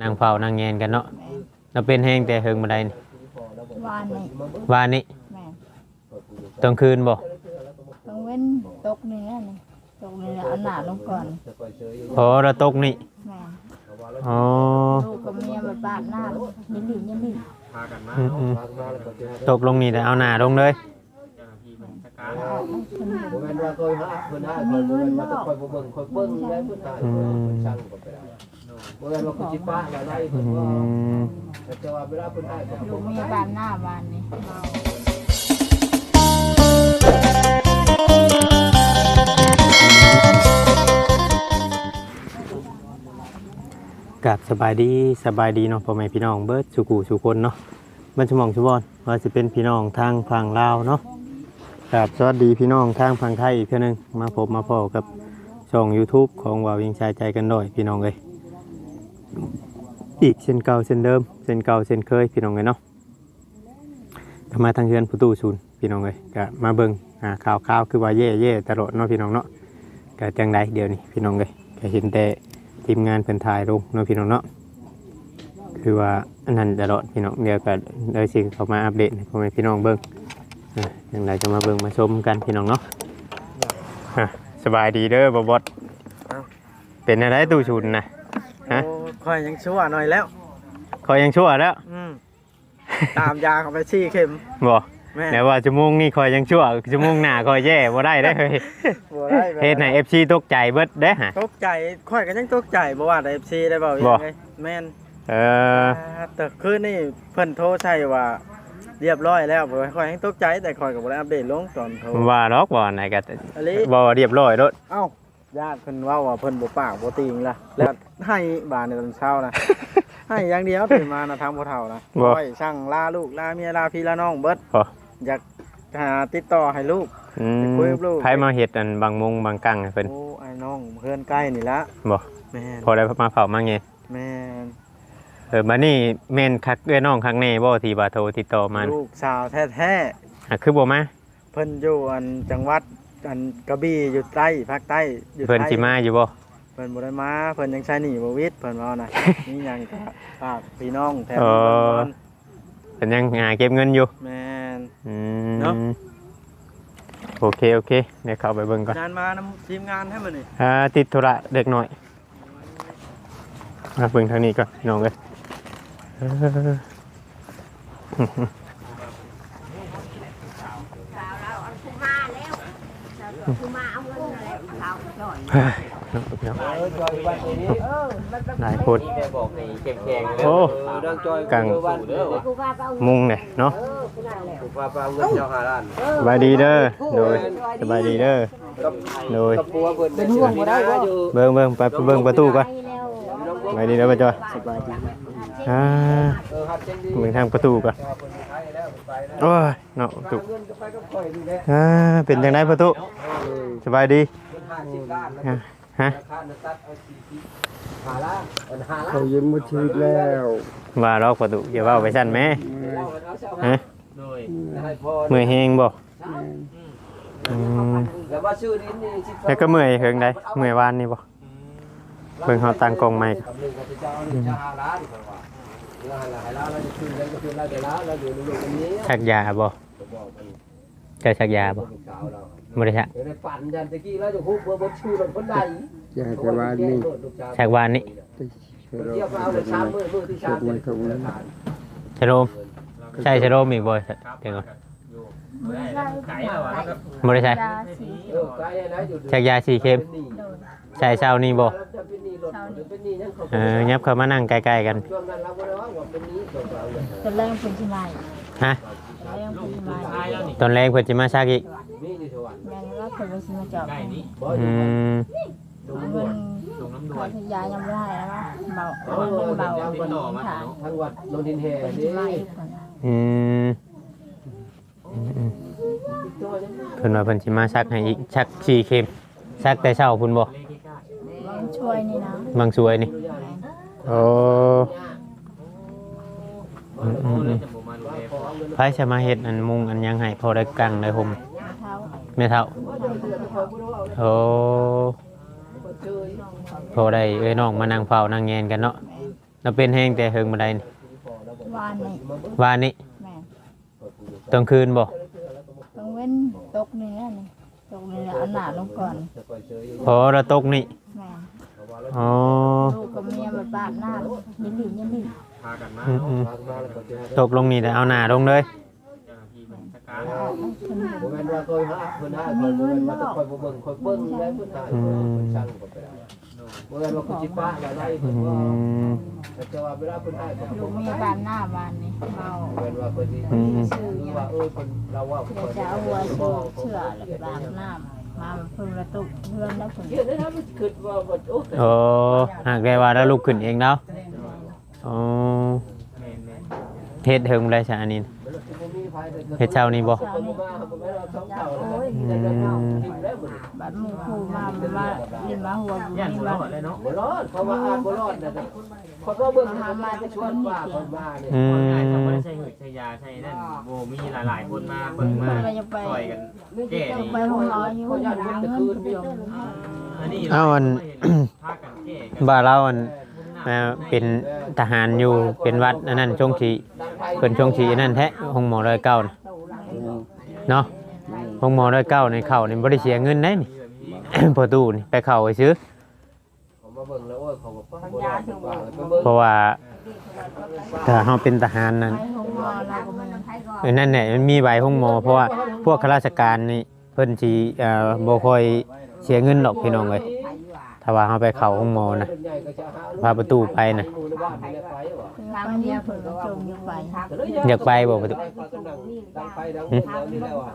นางเฝ้านางแงนกันเนาะเราเป็นแห้งแต่เฮิงบันไดนี่วานนี่วานนี้แม่นตอนคืนบ่ต้องเว้นตกเนื้อนี่ตกเนื้อเอาหนาลงก่อนพอเราตกนี่แม่นอ๋อลูกกับเมียมาปาดหน้ายินดียินดีอืมอืมตกลงนี่แต่เอาหน้าลงเลย บ่แม่นว่าเคยหาเพิ่นหาคอยบ่แม่นว่าจะคอยบ่เบิ่งคอยเบิ่งได้เพิ่นตายเพิ่นช่างก็ไปได้บ่แม่นว่าคุณสิป้าแล้วได้อืเพิ่นว่ามแต่ว่าเวลาเพิ่นให้ก็ลูกเมียบานหน้าบานนี่เมากับสบายดีสบายดีเนาะพ่อแม่พี่น้องเบิร์ดสุกูสุคนเนาะมันสมองชุบอนว่าจะเป็นพี่น้องทางฝั่งลาวเนาะ กับสวัสดีพี่น้องทางฝั่งไทยอีกเท่านึงมาพบมาพอกับช่อง YouTube ของวาวิงชายใจกันหน่อยพี่น้องเลยอีกเช่นเก่าเช่นเดิมเช่นเก่าเช่นเคยพี่น้องเลยเนาะก็มาทางเฮือนประตูศูนย์พี่น้องเลยก็มาเบิ่งอ่าข่าวข่าวคือว่าเย่เย่ตลอดเนาะพี่น้องเนาะก็จังใดเดี๋ยวนี้พี่น้องเลยก็เห็นแต่ทีมงานเพิ่นถ่ายลงเนาะพี่น้องเนาะคือว่าอันนั้นตลอดพี่น้องเดียวก็เลยสิเข้ามาอัปเดตให้พ่อแม่พี่น้องเบิ่งอะอ ย่างไรจะมาเบิ่งมาชมกันพี่น้องเนาะอะสบายดีเด้อบอบอสเป็นอะไรตู้ชุนนะ ฮะ โอ้ค่อยยังชั่วหน่อยแล้ว คอยยังชั่วแล้วอืม ตามยาเข้าไปชี้เข็มบ่แม่ แต่ว่าชั่วโมงนี้คอยยังชั่วชั่วโมงหน้าคอยแย่บ่ได้ได้อเฮ้ยบ่ได้แบบเฮ็ดให้ FC ตกใจเบิดเด้อฮะ ตกใจค่อยก็ยังตกใจบ่ว่าได้ FC ได้เปล่าบ่ ยังไงแม่นเอออ่าแต่คืนนี่เพิ่นโทรใช่ว่า เรียบร้อยแล้วบ่ค่อยยังตกใจแต่ค่อยก็บ่ได้อัปเดตลงตอนโทร ว่าดอกบ่ไหนก็อันนี้ บ่เรียบร้อยโลดเอ้าญาติเพิ่นเว้าว่าเพิ่นบ่ปากบ่ติงล่ะแล้วให้บานในตอนเช้านะ ให้อย่างเดียวตื่นมานะทางบ่เฒ่านะบ่ ค่อยช่างลาลูกลาเมียลาพี่ลาน้องเบิดบ่อยากหาติดต่อให้ลูก อืมคุยกับลูก ไผมาเฮ็ดอันบางมงบางกังให้เพิ่นโอ้ไอ้น้องเพื่อนใกล้นี่ละบ่แม่นพอได้มาเผามาไงแม่น เออมานี่แม่นคักเอ้อยน้องคักแน่บ่ที่บาโทรติดต่อมาลูกสาวแท้อะคือบ่มาๆเพิ่นอยู่อันจังหวัดอันกระบี่อยู่ใต้ภาคใต้อยู่เพิ่นไทยสิมาอยู่บ่เพิ่นบ่ได้มาเพิ่นยังใช้หนีบ่วิทย์เพิ่นว่านะ นี่ยังก็ฝากพี่น้องแถวเอนี้อก่อนเพิ่นยังหาเก็บเงินอยู่แม่น อืเนาะ มโอเคโอเคเดี๋ยวเข้าไปเบิ่งก่อนงานมานํทีมงานให้มันนี่อ่าติดธุระเด็กหน่อยมาเบิ่งทางนี้ก่อนพี่น้องเอ้ยเออเฮ้ย น้องพี่น้องเออจอยวันนี้หลายคนแกบอกให้แข็งๆโอ้เรื่องจอยกังวันเด้อวะมุงเนี่ยเนาะถูกว่าปลาเงินเจ้าหาล้านสบายดีเด้อโดยสบายดีเด้อกับโดยกับปัวเพิ่นเป็นห่วงบ่ได้บ่อยู่เบิ่งเบิ่งไปเบิ่งประตูก่อนสบายดีเด้อป้าจอยสบายดี อ่าเออฮัดจังดีเบิ่งทางประตูก่อนเพิ่นไปแล้วไปแล้วโอ้ยเนาะประตูเงินก็ไปกับข่อยนี่แหละอ่าเป็นจังไดประตูสบายดีเพิ่น50ล้านแล้วฮะฮะราคาน่ะตัดเอา40หาล้านเออหาล้านเขายิ้มมาชีดแล้วว่าดอกประตูอย่าเว้าไปซั่นแหม่เล่ากันเอาเช้าฮะให้พอเมื่อยแฮงบ่อืมแล้วว่าชื่อนี้นี่สิบแล้วก็เมื่อยเฮิงได้เมื่อยวานนี่บ่ เบิ่งเฮาตั้งกล้องใหม่ กับหนึ่งกับเจ้านี่จะหาล้านเพิ่นว่า เรื่องอะไรให้ล้านแล้วจะคืนแล้วจะคืนแล้วจะล้านแล้วอยู่ในโลกนี้ชักยาบ่จะบอกมันเจะชักยาบ่เป็นสาวเราบ่ได้ชักเดี๋ยวได้ปั่นยันตะกี้แล้วจะคุกเบอร์บนชื่อรถคนใดอยากจะว่านี่ชักวานนี่ไปเชื่อเที่ยวเอาเลยชามมือมือที่ชามชโลมใช่ชโลมอีกบ่เดี๋ยวก่อนบ่ได้ใช่ยาสีเออใกล้นะอยู่ชักยาสีเข็มใช่เช้านี้บ่จะ เป็นนี่รถเป็นนี่นั่นเขาเออยับเข้ามานั่งใกล้ๆกันช่วงนั้นเราก็ได้ว่าเป็นนี้ตัวเราเนี่ยจะแรงเป็นที่ไหนฮะแรงเป็นที่ไหนตอนแรกเพิ่นสิมาชักอีกนี่นี่สวรรค์แรงแล้วเพิ่นก็สิมาจอบบ่อืมเอาเงินค่าที่ยายังไม่ได้แล้วเนาะเบาเอาเงินเบาเอาเงินถ่ายทั้งวัดนนทินแห่เป็นนี่ที่ไหนก่อนอืมอืมอืมเพิ่นว่าเพิ่นสิมาชักให้อีกชักสี่เข็มชักแต่เช้าพุ่นบ่บาง ช่วยนี่นะบางสวยนี่โอ้อืมอืมอืมไผจะมาเฮ็ดอันมุงอันหยังให้พอได้กังได้ห่มเท้าแม่เฒ่าโอ้พอได้เอ้ยน้องมานั่งเฝ้านั่งแงนกันเนาะเราเป็นแห้งแต่เฮิงบันไดนี่วานนี่วานนี้แม่นตอนคืนบ่ต้องเว้นตกนี่นะนี่ตกนี่นะเอาหนาลงก่อนพอเราตกนี่แม่น อ๋อลูกกับเมียมาปาดหน้ายินดียินดีพากันมาอืมเนาะอืมทางมาแล้วก็จะตกลงนี่แต่เอาหน้าลงเลยเจ้าหน้าที่มันจัดการเอาเอาคนเดียวบ่แม่นว่าเคยหาเพิ่นหาคอยบ่แม่นว่าจะคอยบ่เบิ่งคอยเบิ่งแล้วเพิ่นตายเพิ่นช่างก็ไปได้บ่แม่นว่าคุณสิป้าแล้วได้อืเพิ่นว่า มแต่ว่าเวลาเพิ่นให้ก็ลูกเมียปาดหน้าบานนี่เมาบ่แม่นว่าเพิ่นสิอืมซื้อหรือเนี่ยว่าเออเพิ่นเราว่าเดี๋ยวจะเอาหัวเชือกเชือกแล้วปาดหน้ามา เพิ่งระตุกเพื่อนแล้วเพิ่นเดี๋ยวนะมันคิดว่าบ่โอ้โอ้หากได้ว่าแล้วลุกขึ้นเองแล้วอ๋อแม่นแม่นเฮ็ดเฮิงบ่ได้ซะอันนี้ เฮ็ดเช้านี้บ่เช้านี้บ่มาบ่แม่นว่าสองเช้าแล้วแต่เดี๋ยวเนาะกินแล้วบ่บัดหมู่คู่มามาเล่นมาหัวบุญย่านนี่บ่รมาอดเลยเนาะบ่รอดเพราะว่าอาจบ่รอดนะค นว่าเบิ่งมามาจะชวนว่าเพิ่นมาเนี่ยอืง่ายๆถ้าบ่มได้ใช้หืดใช้ยาใช้นั่นโบมีหลายๆคนมาเบิ่งมาเราจะไปช่วยกันแก้จะนี่ไปห้องนอนอยู่หาเงินกับยมอันนี้เอาอัน พากันแก้กันบ้านเราอันอ่าเป็นทหารอยู่เป็นวัดอันนั้นช่วงที่เพิ่นช่วงที่อันนั้นแท้ห้องหมอร้อยเก้าน่ะเนาะห้องหมอร้อยเก้าในเข้านี่บ่ได้เสียเงินได้นี่ประตูนี่ไปเข้าไปซื้อผมมา เบิ่งแล้วโอ้ยเขาบอกว่าบ่รอดว่าไปเบิ่งเพราะว่าถ้าเฮาเป็นทหารนั่นไปห้องนอนเราก็มันเออนั่นแหละมันมีใบห้องหมอ เพราะว่าพวกข้าราชการนี่เพิ่นสิเอ่อบ่ค่อยเสียเงินดอกพี่น้องเอ้ยถ้าว่าเฮาไปเข้าห้องหมอนะพาประตูไปน่ะทางเดียวเพิ่นก็จมอยู่ไปอยากไปบ่ประตู ดังไปดังหมดแล้วนี่แล้วอะ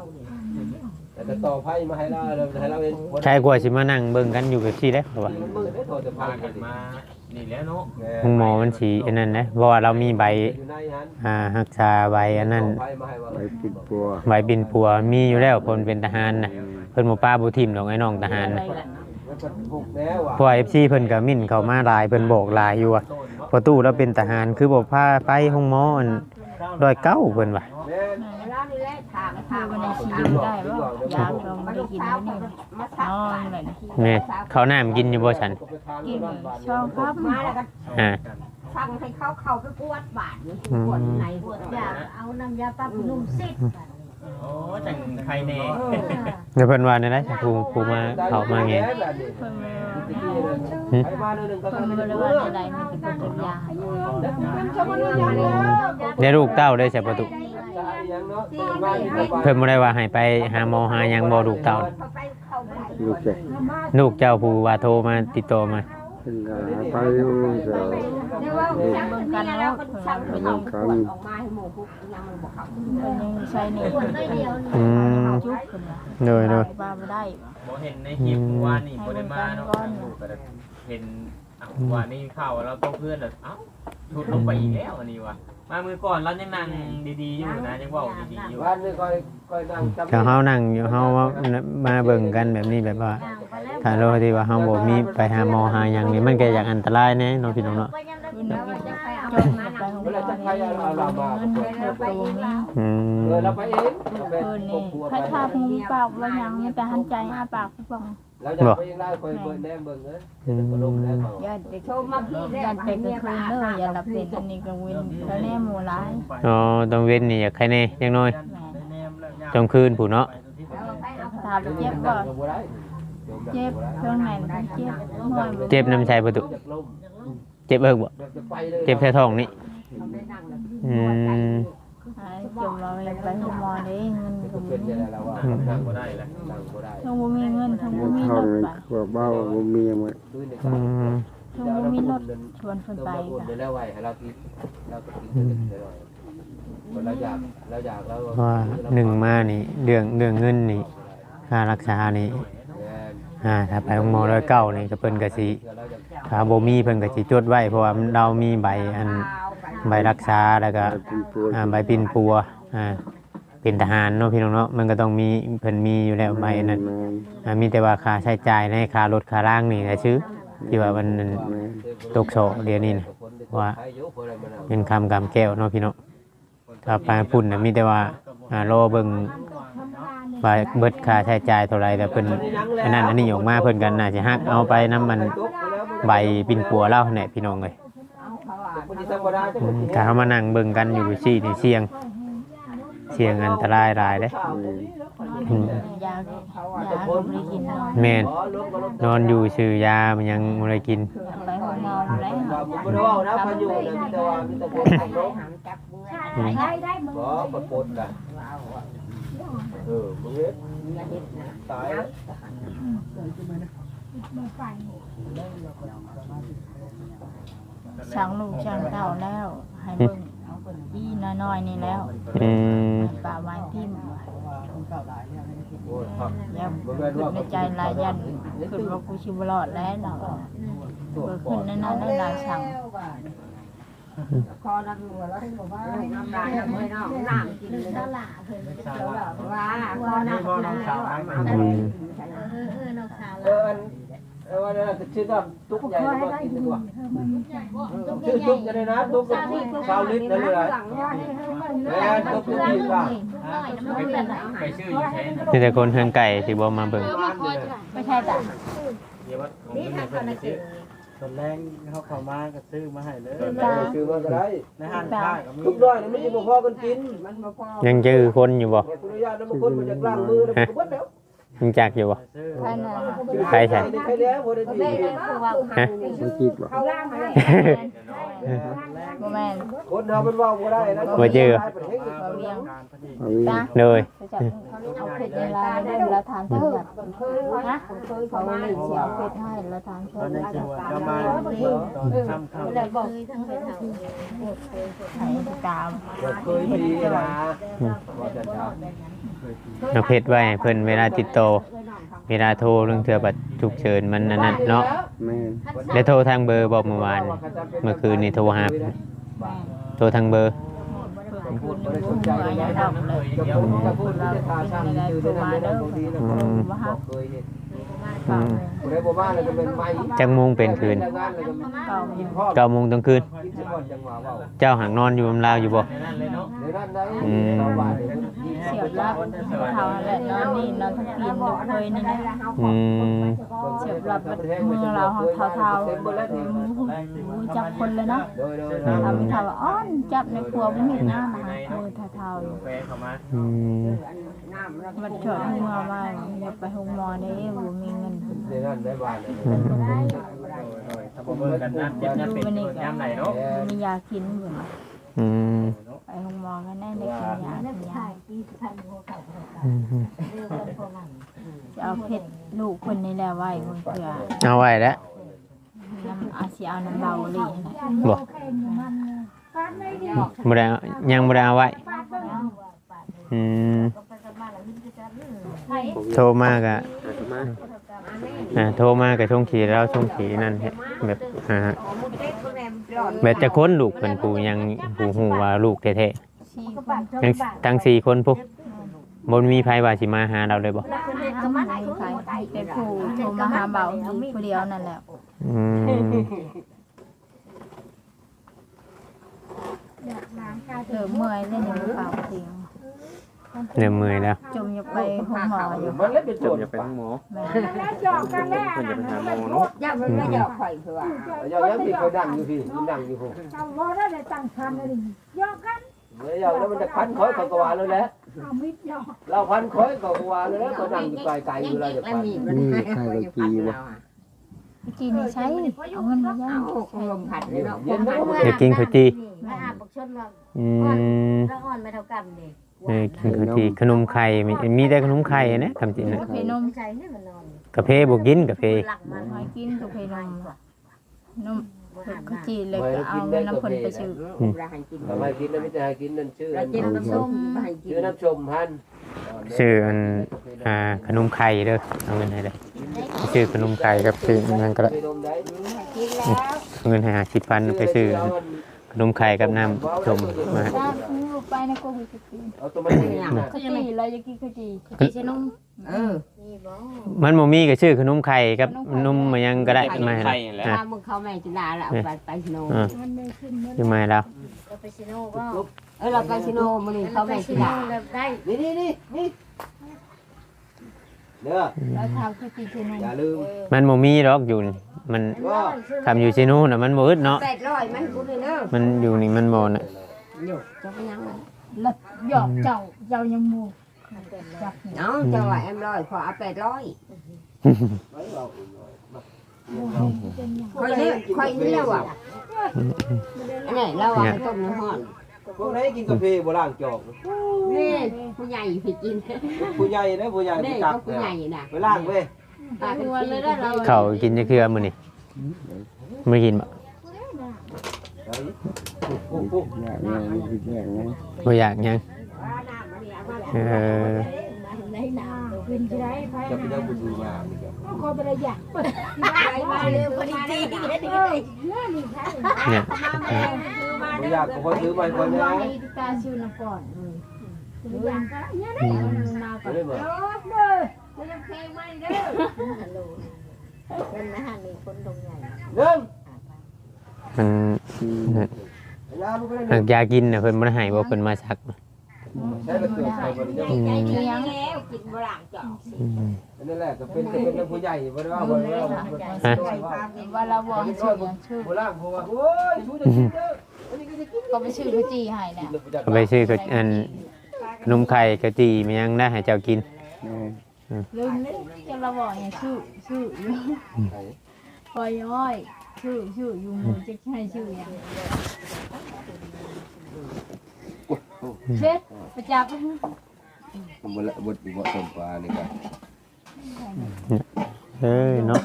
แต่จะต่อไพ่มาให้เราให้เราเองใครกลัวสิมานั่งเบิ่งกันอยู่กับที่ได้เพราะว่ามันมืดได้โทรจะพาพากักันนมานี่แหล้วเนาะห้องหมอมันสิอันนั้นนะเพราะว่าเรามีใบอยู่ในนั้นอ่ารักษาใบอันนั้นไพ่มาให้ว่าไปปิดปัวใบบินปัวมีอยู่แล้วเพิ่นเป็นทหารน่ะเพิ่นบ่ป้าบ่ทิ่มดอกไอ้น้องทหารน่ะมันก็บุกแล้วอะเพราะว่า FC เพิ่นก็มิ่นเข้ามาหลายเพิ่นบอกหลายอยู่ว่าพอตู้เราเป็นทหารคือบ่พาไปห้องหมออัน ร้อยเก้าเพิ่นว่าแม่คือวันนี้ชีวิตได้ว่ายาเราไม่ได้กินแล้วนี่นอนเลยแม่ข้าวน้ำกินอยู่บ่ฉันก็ไปทานกินบ้านบ้านชอบครับมาแล้วก็อ่าสั่งให้เขาเข้าไปกวดบาทนี่กวดไหนกวดยาเอาน้ำยาปรับนุ่มซิด โอ้จังใครแน่เดี๋ยวเพิ่นว่าได้ได้ผู้ผู้มาเข้ามาไงเพิ่นมาไปมาเรื่องก็เพิ่นทำมาเรื่เลยองว่าใดๆมันจะเป็นยาได้ลูกเต้าได้ใช่ประตูยังเนาะมาที่ไปเพิ่นบ่ได้ว่าให้ไปหาหมอหาหยังบ่ลูกเต้าน่ะเขาไปเข้าไปลูกแกลูกเจ้าผู้ว่าโทรมาติดต่อมาเป็นกาไปอยู่ เดี๋ยวเดี๋ยวว่าเบิ่งกันแล้วก็สั่งเขากวดออกมาให้หมูพวกยังมันบอกเขาเพิ่นยังใช้นี่กวดได้เดียวอืมจุกเนว่าโดยโดยบ้าบ่ได้บ่เห็นในคลิปว่านี่บ่ได้มาเนาะเห็นว่านี่เข่าวเราโตเพื่อนแล้วเอ้าชุดลงไปอีกแล้วอันนี้ว่ะมามือก่อนเรายังนั่งดีๆอยู่นะยังว้าดีๆอยู่บ้านนี่คอยคอยนั่งจำก็เฮานั่งอยู่เฮาว่ามาเบิ่งกันแบบนี้แบบว่าถ้าเราที่ว่าเฮาบ่มีไปหาหมอหาหยังนี่มันก็อยากอันตรายแน่เนาะพี่น้องเนาะ แล้วว่าจะไปเอาจมไปห้องนอนนี่เงินเพิ่นตัวนี้อืมเออเราไปเองเราไปเพิ่นครอนี่บครัวใครไปทาหูปากว่าหยังมีแต่หันใจอ้าปากผู้ฟังเราจะไปเองได้ค่อยเบิ่งแนมเบิ่งเอ้ยเดี๋ยวก็ลงแล้วเขาญาติเด็กโชว์มาพี่แล้ญาวติให้เด็กเมีก็ยคืไปอเนออย่าหลับเป็นอันนี้กังเวนแล้วแน่หมู่ร้ายอ๋อต้องเว้นนี่อยากใครแน่จังน้อยแม่จงคืนผู้เนาะถามเจ็บบ่บ่ได้ เจ็บเครื่องในมันเจ็บหน่อยเจ็บน้ำใจประตูจากลมเจ็บเอิกบ่แบบจะไปเลยเจ็บแค่ท้องนี่อืมจมเราไปหมอเด้เงินก็เป็นมียังไงแล้วว่าอืมนั่งบ่บ่ได้ได้แล้วนั่งบ่ได้ทั้งบ่มีเงินทั้งบ่เงินมีทรองถนี่ไปขวบเบ้าบ่มีหมดคือในอืมทั้งบ่มีรถชวนเพิ่นไปเราบุญก็แล้วไว้ให้เรากินเราก็กินได้หน่อยเราอยากเราอยากแล้วเพราะว่าหนึ่งมานี่เรื่องเรื่องเงินนี่ค่ารักษานี่ อ่าถ้าไปโรงหมอร้อยเก้านี่ก็เพิ่นก็สิถ้าบ่มีเพิ่นก็สิจดไว้เพราะว่าเรามีใบอันใบรักษาแล้วก็อ่าใบปินปัวอ่าเป็นทหารเนาะพี่น้องเนาะมันก็ต้องมีเพิ่นมีอยู่แล้วใบนั้นอ่ามีแต่ว่าค่าใช้จ่ายในค่ารถค่าร่างนี่แหละชื่อที่ว่ามันตกโฉเดี๋ยวนี้นะว่าเป็นคำกำแก้วเนาะพี่น้องถ้าไปพุ่นน่ะมีแต่ว่าอ่ารอเบิ่ง ว่าเบิดค่าใช้จ่ายเท่าไหรแต่เพิ่นอันนั้นอันนี้ออกมาเพิ่นกันน่าสิฮักเอาไปน้ำมันใบปินปัวเล่าแหน่พี่น้องเลยเอาเขาว่ามันธรรมดาจังอืมก็เฮามานั่งเบิ่งกันอยู่ซี่นี่เสี่ยง เสี่ยงอันตรายหลายเด้อืมยายาก็ไม่ได้กินนอนแม่นนอนอยู่ชื่อยามันยังบ่ได้กินไปห้องนอนแล้วบ่ได้ว่านะพายุนะมีแต่ว่ามีแต่คนขับรถอืมได้ เออมึงเฮ็ดตายช่างลูกช่างเต่าแล้ว ให้เบิ่งอีน้อยๆนี่แล้วอืมป่าไม้ทิ่มโอ้ยครับยังขึ้นในใจหลายยันขึ้นว่ากูชิบรอดแล้วเนาะเบิดขึ้นนั่นนั่นนานสั่ง คอนักหัวแล้วให้บอกว่าน้ำลายน้ำไม่น้ำน้ำกินเลยตลาดเพิ่นจะเจอแบบว่าคอนักหัวแล้วเออเออน้องสาวเออเออวันนั้นชื่อว่าตุ๊กใหญ่มากินดีกว่าชื่อตุ๊กจะได้นะตุ๊กชาวลิตรนั่นเลยแม่ตุ๊กตุ๊กดีกว่าไปชื่ออยู่ใช้มีแต่คนเฮือนไก่ที่บ่มาเบิ่งไม่ใช่แต่เดี๋ยวว่าผมนี่ไม่ทางคนนไปละซื้อ ตอนแรกเขาเข้ามาก็ซื้อมาให้เลยชื่อมันก็ได้ในห้างค้าก็มีทุกด้อยนี่ไม่ใช่พอกันกินมันบ่พอยังจื้อคนอยู่บ่ขออนุญาตนะบางคนมันจะกล้างมือแล้วมันก็เบิดแล้วยังจักอยู่บ่ ซื้อใช่น่ะใครใช่ ใครแล้วบ่ได้ดีแม่คือว่าฮะ มันคิดว่าเขาล่างมา บ่แม่นคนเฮามันเว้าบ่ได้นะบ่จื้อบ่เลี้ยงการพอดีเอาอีกจ้าเลยจะจับเอาเผ็ดเวลาได้เวลาทานเท่าแบบนะเขาเลยเสียเผ็ดให้แล้วทานตเท่าอนไหนี้ร่คือว่าจะมาตอนค่ำค่ำแล้วบอกทั้งเป็นเฮาให้ตามเคยมีนะว่าจะจ้าเอาเพชรไว้ให้เพิ่นเวลาติดต่อ เวลาโทรเรื่องเทื่อบัดฉุกเฉินมันนั่นน่ะเนาะแม่นได้โทรทางเบอร์บอกเมื่อวานเมื่อคืนนี่โทรหาโทรทางเบอร์คุณรู้หัวอย่าดอกเลยจะพูดจะพูดจะทาช่างชื่อได้นั่นได้บ่ดีนะอืมว่าฮักเคยเห็น อืมบ่ได้บ่มาแล้วก็เป็นไม้จังโมงเป็นคืนเก่ากินพ่อเก้าโมงตอนคืน กินสิก่อนจังหวะเว้าเจ้าหังนอนอยู่บำลาวอยู่บ่ในนั้นเลยเนาะเดี๋ยวนั้นได้ชาวบ้านเนี่ยเสียบรับเท่าแหละนอนนี่นอนทั้งปีนดูเคยนี่นะอืมเสียบรับเมื่อเราเท่าเท่าจับคนเลยเนาะโดยโดยทำเท่าอ้อนจับในครัวมันเห็นหน้ามาเออเท่าเท่าอยู่แฟนเข้ามาอืมมันเฉิดหัวมาอย่าไปหงมอได้บ่มีเงินเดี๋ยวนั้นได้บ้านเลยอืมถ้าบ่เบิ่งกันน้ำเจ็บน้ำเป็นน้ำไหนเนาะมียากินบ่อืมไปหงมอกันได้ได้กินยากินยาอืมจะเอาเพชรลูกคนนี้แหละไว้เพิ่นเพื่อเอาไว้แล้วน้ำอาสิเอาน้ำเบาลีนะบ่บ่ได้เอายังบ่ได้เอาไว้อืมโทรมากอะ อ่าโทรมากับช่วงขี่แล้วช่วงขี่นั่นเฮ็ดแบบอ่าแบบจะค้นลูกเป็นผู้ยังผู้หูว่าลูกแท้สี่คนๆยังทั้งสี่คนพวกบนมีไผว่าสิมาหาเราเลยบ่ก็มาใครเป็นผู้โทรมาหาเบาลีผู้เดียวนั่นแหละอืมเออเมื่อยเล่นอยู่เปล่าจริง เริ่มเมื่อยแล้วจมอย่าไปหงหมออยู่มันเล่นเป็นโจรจะไปทั้งหมอแม่เพิ่นจะไปหาหมอเนาะอย่ามันไม่หยอกข่อยคือว่าอย่ายังพี่เคยดังอยู่พี่ดังอยู่ผมเอาพอได้เลยตั้งคันเลยยอกกันเมื่อยแล้วมันจะพันคอยกับกวาเลยแหละเอามิดยอกเราพันคอยกับกวาเลยแล้วก็ดังอยู่ไกลไกลอยู่แล้วจะพันนี่ใครก็กีบ่กินนี่ใช้เอาเงินมาย่างเอาลมผัดเลยเนาะเดี๋ยวกินข้าวจีมาอาบกชนว่าอืมแล้วอ่อนไม่เท่ากันดิ เออกินข้าวจีขนมไข่มีมีแต่ขนมไข่นะคำจริงนะกาแฟนมไม่ใช่ให้มันนอนกาแฟบ่กินกาแฟหลักมันหอยกินกาแฟนมนมขจีเลยก็เอาเงินน้ำผลไปซื้อทำไมกินนั่นไม่จะให้กินนั่นชื่อเรากินน้ำส้มให้กินชื่อน้ำชมพันชื่ออันอ่าขนมไข่เด้อเอาเงินให้เลยชื่อขนมไข่กับชื่อนั่นก็ได้ไปนมได้กินแล้วเอาเงินให้หาสิบพันไปซื้อขนมไข่กับน้ำชมมาจ้าลูก ไปนะกูขจีเอาตัวมันนี่ขจีเราจะกินขจีกินชนมเออนี่บ่มันบ่มีก็ชื่อขนมไข่กับนมมายังก็ได้มาให้ไข่แล้วแหละอะถ้ามึงเข้าแม่จิลาแล้วไปไปชิโนอะอยู่มาให้แล้วเราไปชิโนก็เออเราไปชิโนมื้อนี้เข้าแม่จิลาได้นี่นี่นี่นี่เด้อแล้วเท้าคือตีชนุ่มอย่าลืมมันบ่มีดอกอยู่นี่มันก็ทำอยู่ที่นู่นน่ะมันบ่อึดเนาะแปดร้อยมันกูเลยเด้อมันอยู่นี่มันบ่น่ะ อยู่จะไปยังไงแล้วหยอกเจ้าเจ้ายังมูจับเนี่ยเนาะจะว่าเอ็มร้อยขอเอาแปดร้อยคอยเนี่ยคอยเนี่ยว่ะอันนี้เราเอาไปต้มน้ำห้อนพวกไหนกินกาแฟบ่ล้างจอกนี่ผู้ใหญ่ผิดกินผู้ใหญ่นะผู้ใหญ่นี่ผู้จัก็กผู้ใหญ่น่ะไปล้างเว้ยตาเป็นวันเลยได้เรา เขากินจะเคือมื้อนี่ไม่กินบ่ปุ๊ บปุ๊บ อยากไงคิดอยากไง บ่อยากหยังเออ ในนากินที่ไรไป จะไปได้บุญมานี่ครับ ก็คอยประหยัดเปิด ไปมาเร็วพอดีตี เออเงื่อนนี่ใช่ เนี่ย บ่อยากก็พอซื้อมาคนนะ ให้ตาชื่อน้ำก่อน ประหยัดก็เนี่ย อืม มาก่อน ได้บ่ เออเด้อ ยังเพลงไม่เด้อ เป็นนะฮะนี่คนตรงใหญ่ เริ่ม มันหากยากินน่ะเพิ่นบ่ได้ให้บ่เพิ่นมาซักใช้กระเตือกไปบ่ได้อืมแล้วกินบลังจ่ออืมนั่นแหละก็เป็นก็เป็นผู้ใหญ่บ่ได้ว่าบ่ได้ว่าว่าเราบอกให้ชื่อชื่อบ่ล้างเพราะว่าโอ้ยชูจะกินเด้ออันนี้ก็จะกินก็ไปชื่อเขาจีให้เนี่ยเอาไปซื้อก็อันนมไข่กะจีมันยังได้ให้เจ้ากินแม่ลืมเลยจะเราบอกอย่างชื่อชื่ออยู่ปล่อยอ้อย ชื่อชื่ออยู่มือจะให้ชื่ออย่างเช็ดประจับผมบ่ละบ่บ่ต้มปลานี่ก็เอ้ยเนาะ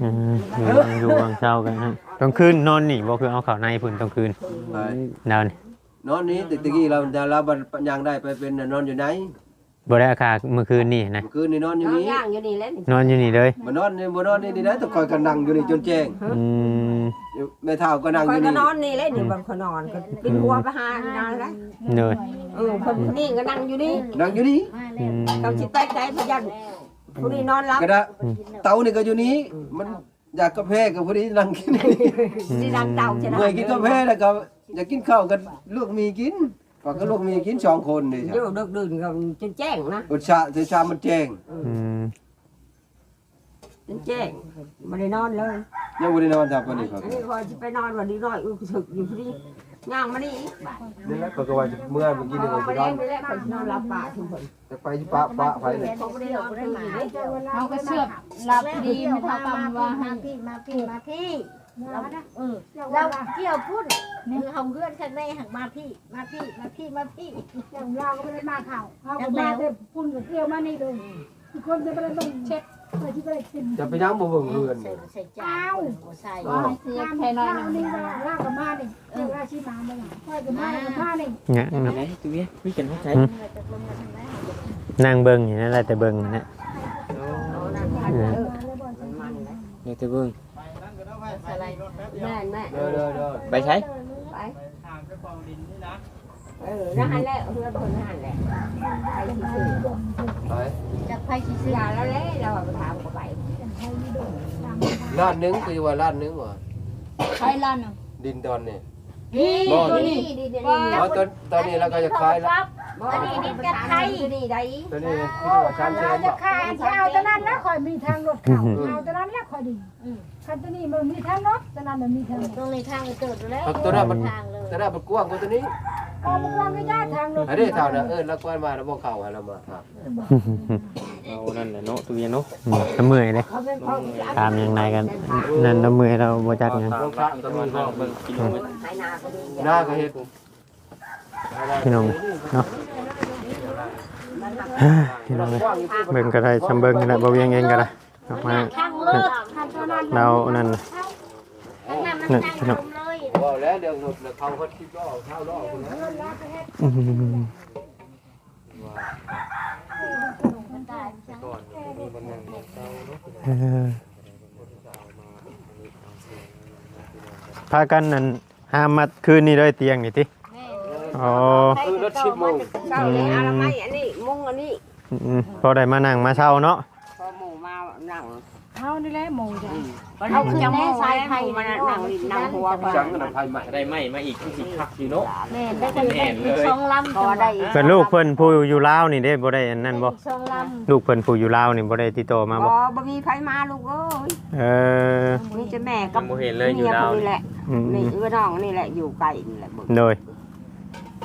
เอออยู่วางอยู่วางเช้ากันฮะต้องคืนนอนนี่บ่คือเอาข้าวในพุ่นต้องคืนไปนอนนอนนี้ตะกี้เราเราบันยังได้ไปเป็นนอนอยู่ไหน บ่ได้อาคาเมื่อคืนนี่นะ เมื่อคืนนี่นอนอยู่น้องนี้ย่างอยู่นี่แล้วนอนอยู่นี่เลยมานอนนี่บ่นอนนี่ดีนะต้องคอยกันนั่งอยู่นี่จนแจ้งอืมแม่เฒ่าก็นั่งคออยยู่ก็นี่นอนนี่แล้วนี่บางคนนอนก็ปินหัวไปหานอนแล้วเนยเออคนนี้ก็นั่งอยู่นี่นั่งอยู่นี่อืมเขาสิไปใจพยันผู้นี้นอนรับก็ได้เตานี่ก็อยู่นี้มันอยากกาแฟกับผู้นี้นั่งกินสิดังเต่าชนะเมื่อยกินกาแฟแล้วก็อยากกินข้าวกันลวกมีกิน ก็ก็ลวกมีกินสองคนนี่อยู่ดึกดื่นก็จนแจ้งนะอุตชาเทชามันแจ้งอืมจนแจ้งไม่ได้นอนเลยยังบ่ได้นอนทับกันนี่ครับอันนี้พอจะไปนอนวันนี้น้อยอุ้ยถึกอยู่ที่ย่างมานี่นี่แหละก็ว่าเมื่อเมื่อกี้นี่ก็ไปสินแล้อวนไปแล้วไปนอนรับป่าทุกคนจะไปปะปะไปเลยเขาไม่ได้นอนคืนนี้เขาก็เชือกรับดีไม่เท่ากับว่าให้มาพี่มาพี่มาพี่ เราเออเราเที่ยวพุ่นคือเฮาเพื่อนข้างในหักมาพี่ มาพี่มาพี่มาพี่อย่างเราก็ไม่ได้มาข่าวเขาก็มาแต่พุ่นกับเที่ยวมานี่เลยทุกคนจะไปต้องเช็ดเพื่อที่จะได้กินจะไปยังบ่เบิ่งเรือนใส่ใส่จาเอ้านใส่ว่าให้เสียแค่น้อยหนึข้าวงนี่ว่าลากกับมานี่เออราชีมาเลยค่อยกับมากับมานี่เนี่ยเนาะไหนตัวเนี้ยคุยกันเข้าใจนั่งเบิ่งอยู่นั่นแหละแต่เบิ่งนะเออเดี๋ยวจะเบิ่ง แม่แม่เด้อเด้อเด้อไปใช้ไปเออนั่นแหละเพื่อนคนนั่นแหละไปที่ซื้อไปจะไปที่เสีซื้อยแล้วแหละเราไปถามเขาไปล้านหนึงคือว่าล้านหนึงว่ะใช้ล้านหนึงดินดอนนี่ นี่บ่ตัวนี่ นี้ดีดีอ๋อตอนตอนนี้เราก็จะขายแล้วอันนี้นี่กันไทยนี่ได้ตอนนี้คือว่า3แสเรานจะบาทขายจะเอาตอนนั้นแล้วคอยมีทางรถเขาเอาตอนนั้นแล้วคอยดีคันตัวนี้มันมีทางรถตอนนั้นมันมีทางรถตรงนี้ทางเกิดแล้วตัวนั้นมันทางเลยตัวนั้นมันกว้างกว่าตัวนี้ออกมาไม่ได้ทางรถอันนี้เท่านะเออแล้วกว้างมาแล้วบ่เข้าให้เรามาครับ เอานั่นแหละเนาะตัวเนี้ยเนาะอืมก็เมื่อยเลยเขาเป็นเขาตามยังไงกันนั่นเราเมื่อยเราบ่จักหยังลงพระก็มีบ่เบิ่งกิโลเมตรหายนาก็ดีหน้าก็เฮ็ดพี่น้องเนาะพี่น้องเอ้ยเบิ่งก็ได้ชำเบิ่งก็ได้บ่เวียงเองก็ได้ออกมาทางเลิกเรานั่นทางนั้นนั่มันนทางพี่น้องลมเลยว่าแล้วเดี๋ยวหมดแล้วเขาเขาคิดว่าเท่ารอบคนนั้นอื มเออพากันนั่นห้ามมัดคืนนี้เลยเตียงนี่ติอ๋อคือรถ10โมงเจ้าเนี่ยอะไรไม่อันนี้มุ้งอันนี้อืมพอได้มานั่งมาเช่าเนาะ พอหมูมาหนังทเฮานี่แหละหมู่จ้ะเขาคือจะโม่ไว้ให้มันนั่งลิ้นนั่งหัวก่อนจังกันไผใหม่ได้ไหมมาอีกคือสิคักอยู่เนาะแม่ได้กันได้อีกสองลำพอได้เพิ่นลูกเพิ่นผู้อยู่ลาวนี่เด้บ่ได้อันนั้นบ่อีกสองลลูกเพิ่นผู้อยู่ลาวนี่บ่ได้ติดต่อมาบ่บ่บ่มีไผมาลูกเอ้ยเออมีแต่แม่กับยังบ่เห็นเลยอยู่ดาวนี่แหละอืมนี่เอื้อน้องนี่แหละอยู่ไกลนี่แหละบ่โดย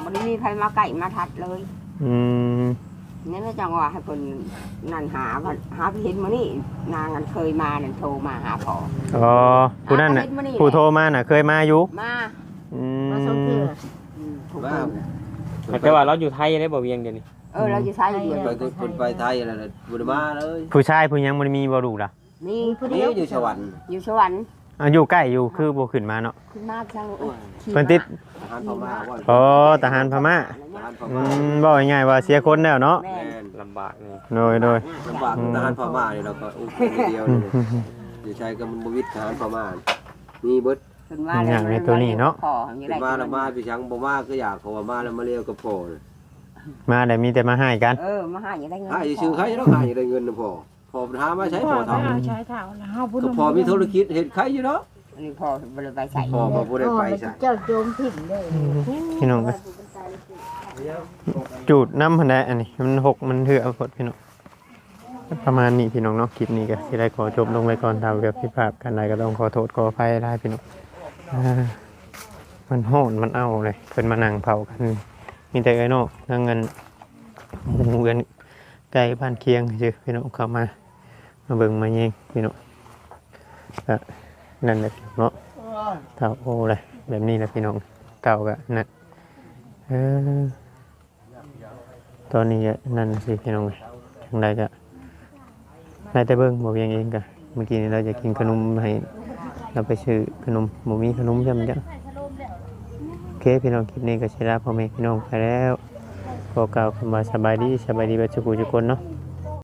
บ่ได้มีไผมาไกลมาทัดเลย อืม นี่นะจังว่าให้เพิ่นนั่นหาว่าหาพี่เห็นมื้อนี้นางอันเคยมานั่นโทรมาหาพ่ออ๋อผู้นั้นน่ะหาเห็มื้อผู้โทรมาน่ะ เคยมาอยู่มาอืำมาส่งเถื่อ มอืมถูกบ้าต้องแต่ว่าเราอยู่ไทยได้บ่เวียงเดี๋ยวนี้เออเราจะใช้อยู่ไปคนไปไทยอะไรน่ะบ่ได้มาเลยผู้ชายผู้หยังบ่ได้มีบ่ลูกล่ะมีนี่อยู่สวรรค์อยู่สวรรค์อะอยู่ใกล้อยู่คือบ่ขึ้นมาเนาะขึ้นมาจังโอ้ยขี่เพิ่นติด ทหารพม่าว่าอ๋อทหารพม่าทหารพอืม่ามบ่ง่ายๆว่าเสียคนแล้วเนาะแม่แม่นลำบากนี่โดยโดยลำบากทหารพม่านี่เราก็อุ้มคนเดียวนี่อยู่ใช้กับมันบ่วิทย์ทหารพม่ามีเบิดขึ้นมาอย่างในตัวนี้เนาะพออย่างขึ้ไรนมาแล้วมาพี่ช้างบ่มาก็อยากเขาว่ามาแล้วมาเรียวกับพ่อน่ะมาได้มีแต่มาให้กัน เออ มาหาอย่างไรเงินหาอยู่ชื่อใครเนาะหาอยู่ได้เงินน่ะพ่อพ่อหามาใช้พ่พ่ออถ้าทำ เอาใช้เท้าแล้วเฮาพูดก็พ่อมีธุรกิจเฮ็ดใครอยู่เนาะอันนี้พอบริไปใส่พ่อบ่บ่ได้ไปใช่เจ้าโจมถิ่นเลยพี่น้องเอ้ย จูดน้ำพันได้อันนี้มันหกมันเถื่อพดพี่น้องประมาณนี้พี่น้องเนาะคลิปนี้ก็สิได้ขอจบลงไปก่อนทำกับพิดพลาทกันใดก็ต้องขอโทษขออภัยได้พี่น้องมันโหดมันเอาเลยเพิ่นมานั่งเผากัน มีแต่ไอ้นอกนั่งเงินหมู่กันไกลบ้านเคียงเจอพี่น้องเข้ามามาเบิ่งมาเยงพี่น้องก็นั่นแหละเนาะเต่าโอ้เลยแบบนี้แหละพี่น้องเต่าก็นั่นเออ ตอนนี้ก็นั่นสิพี่น้องทางใดก็ได้แต่เบิ้งบอกยังเองก็เมื่อกี้นี้เราจะกินขนมให้เราไปซื้อขนมหมูมีขนมจำจังโอเคพี่น้องคลิปนี้ก็ใช้ลาพ่อแม่พี่น้องไปแล้วขอกล่าวคำว่าสบายดีสบายดีบัจจุกุทุกคนเนาะ